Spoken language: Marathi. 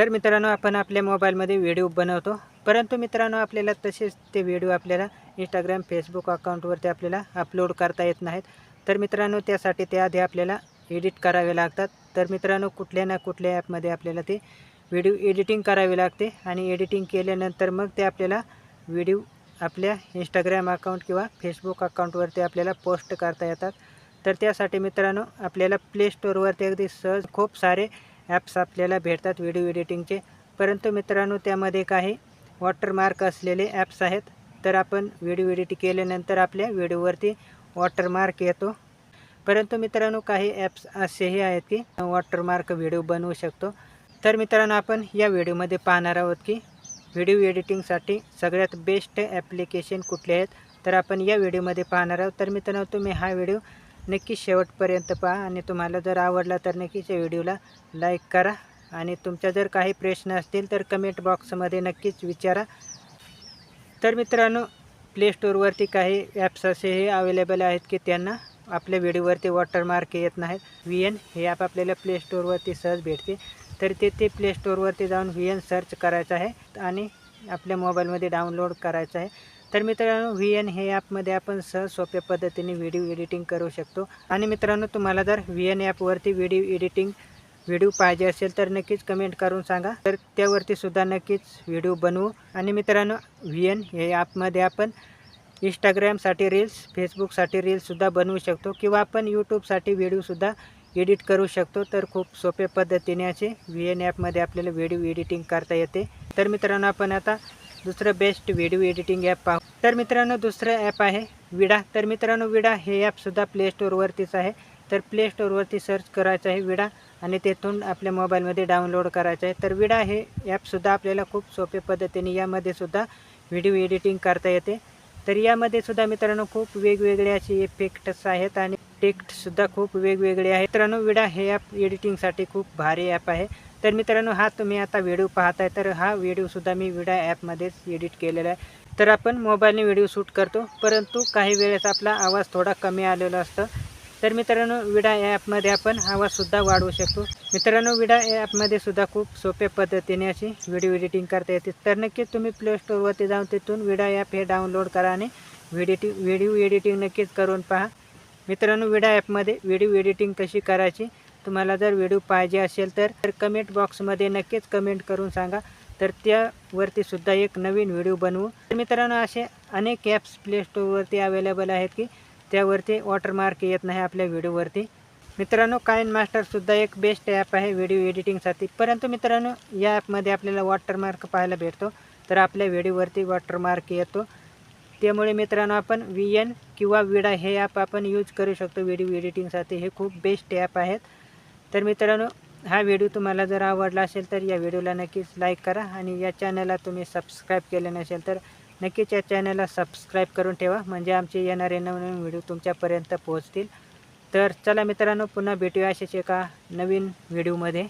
तर मित्रांनो आपण आपल्या मोबाईलमध्ये व्हिडिओ बनवतो. परंतु मित्रांनो आपल्याला तसेच ते व्हिडिओ आपल्याला इंस्टाग्राम फेसबुक अकाउंटवरती आपल्याला अपलोड करता येत नाहीत. तर मित्रांनो त्यासाठी त्याआधी आपल्याला एडिट करावे लागतात. तर मित्रांनो कुठल्या ना कुठल्या ॲपमध्ये आपल्याला ते व्हिडिओ एडिटिंग करावी लागते आणि एडिटिंग केल्यानंतर मग ते आपल्याला व्हिडिओ आपल्या इंस्टाग्राम अकाउंट किंवा फेसबुक अकाउंटवरती आपल्याला पोस्ट करता येतात. तर त्यासाठी मित्रांनो आपल्याला प्ले स्टोअरवरती अगदी सहज खूप सारे ॲप्स आपल्याला भेटतात व्हिडिओ एडिटिंगचे परंतु मित्रांनो त्यामध्ये काही वॉटरमार्क असलेले ॲप्स आहेत. तर आपण व्हिडिओ एडिट केल्यानंतर आपल्या व्हिडिओवरती वॉटरमार्क येतो. परंतु मित्रांनो काही ॲप्स असेही आहेत की वॉटरमार्क व्हिडिओ बनवू शकतो. तर मित्रांनो आपण या व्हिडिओमध्ये पाहणार आहोत की व्हिडिओ एडिटिंगसाठी सगळ्यात बेस्ट ॲप्लिकेशन कुठले आहेत? तर आपण या व्हिडिओमध्ये पाहणार आहोत. तर मित्रांनो तुम्ही हा व्हिडिओ नक्की शेवटपर्यंत पहा आणि तुम्हाला जर आवडला तर नक्कीच या व्हिडिओला लाईक करा आणि तुमच्या जर काही प्रश्न असतील तर कमेंट बॉक्समध्ये नक्कीच विचारा. तर मित्रांनो प्ले स्टोअरवरती काही ॲप्स असे हे अवेलेबल आहेत की त्यांना आपल्या व्हिडिओवरती वॉटरमार्क येत नाहीत. व्ही एन हे ॲप आपल्याला प्ले स्टोअरवरती सहज भेटते. तर ते ते प्ले स्टोअरवरती जाऊन व्ही एन सर्च करायचं आहे आणि आपल्या मोबाईलमध्ये डाउनलोड करायचं आहे. तर मित्रांनो व्ही एन हे ॲपमध्ये आपण सहज सोप्या पद्धतीने व्हिडिओ एडिटिंग करू शकतो. आणि मित्रांनो तुम्हाला जर व्ही एन ॲपवरती व्हिडिओ एडिटिंग व्हिडिओ पाहिजे असेल तर नक्कीच कमेंट करून सांगा. तर त्यावरती सुद्धा नक्कीच व्हिडिओ बनवू. आणि मित्रांनो व्ही एन हे ॲपमध्ये आपण इंस्टाग्रामसाठी रील्स फेसबुकसाठी रील्ससुद्धा बनवू शकतो. किंवा आपण यूट्यूबसाठी व्हिडिओसुद्धा एडिट करू शकतो. तर खूप सोप्या पद्धतीने असे व्ही एन ॲपमध्ये आपल्याला व्हिडिओ एडिटिंग करता येते. तर मित्रांनो आपण आता दुसरं बेस्ट व्हिडिओ एडिटिंग ॲप पाहू. तर मित्रांनो दुसरं ॲप आहे विडा. तर मित्रांनो विडा हे ॲपसुद्धा प्ले स्टोअरवरतीच आहे. तर प्ले स्टोअरवरती सर्च करायचं आहे विडा आणि तेथून आपल्या मोबाईलमध्ये डाउनलोड करायचं आहे. तर विडा हे ॲपसुद्धा आपल्याला खूप सोप्या पद्धतीने यामध्ये सुद्धा व्हिडिओ एडिटिंग करता येते. तर यामध्ये सुद्धा मित्रांनो खूप वेगवेगळे असे इफेक्ट्स आहेत आणि टेक्स्टसुद्धा खूप वेगवेगळे आहे मित्रांनो विडा हे ॲप एडिटिंगसाठी खूप भारी ॲप आहे. तर मित्रांनो हा तुम्ही आता व्हिडिओ पाहताय तर हा व्हिडिओसुद्धा मी विडा ॲपमध्येच एडिट केलेला आहे. तर आपण मोबाईलने व्हिडिओ शूट करतो परंतु काही वेळेस आपला आवाज थोडा कमी आलेला असतं. तर मित्रांनो विडा ॲपमध्ये आपण आवाजसुद्धा वाढवू शकतो. मित्रांनो विडा ॲपमध्ये सुद्धा खूप सोप्या पद्धतीने अशी व्हिडिओ एडिटिंग करता येते. तर नक्कीच तुम्ही प्लेस्टोरवरती जाऊन तिथून विडा ॲप हे डाउनलोड करा आणि व्हिडिटिंग व्हिडिओ एडिटिंग नक्कीच करून पहा. मित्रांनो विडा ॲपमध्ये व्हिडिओ एडिटिंग कशी करायची तुम्हाला जर व्हिडिओ पाहिजे असेल तर तर कमेंट बॉक्समध्ये नक्कीच कमेंट करून सांगा. तर त्यावरती सुद्धा एक नवीन व्हिडिओ बनवू. तर मित्रांनो असे अनेक ॲप्स प्ले स्टोअरवरती अवेलेबल आहेत की त्यावरती वॉटरमार्क येत नाही आपल्या व्हिडिओवरती. मित्रांनो काइन मास्टरसुद्धा एक बेस्ट ॲप आहे व्हिडिओ एडिटिंगसाठी. परंतु मित्रांनो या ॲपमध्ये आपल्याला वॉटरमार्क पाहायला भेटतो. तर आपल्या व्हिडिओवरती वॉटरमार्क येतो. त्यामुळे मित्रांनो आपण व्ही एन किंवा विडा हे ॲप आपण यूज करू शकतो. व्हिडिओ एडिटिंगसाठी हे खूप बेस्ट ॲप आहेत. तर मित्रांनो हा व्हिडिओ तुम्हाला जर आवडला असेल तर या व्हिडिओला नक्कीच लाईक करा आणि या चॅनलला तुम्ही सबस्क्राईब केले नसेल तर नक्कीच या चॅनलला सबस्क्राईब करून ठेवा. म्हणजे आमचे येणारे नवीन व्हिडिओ तुमच्यापर्यंत पोहोचतील. तर चला मित्रांनो पुन्हा भेटूया असेच एका नवीन व्हिडिओमध्ये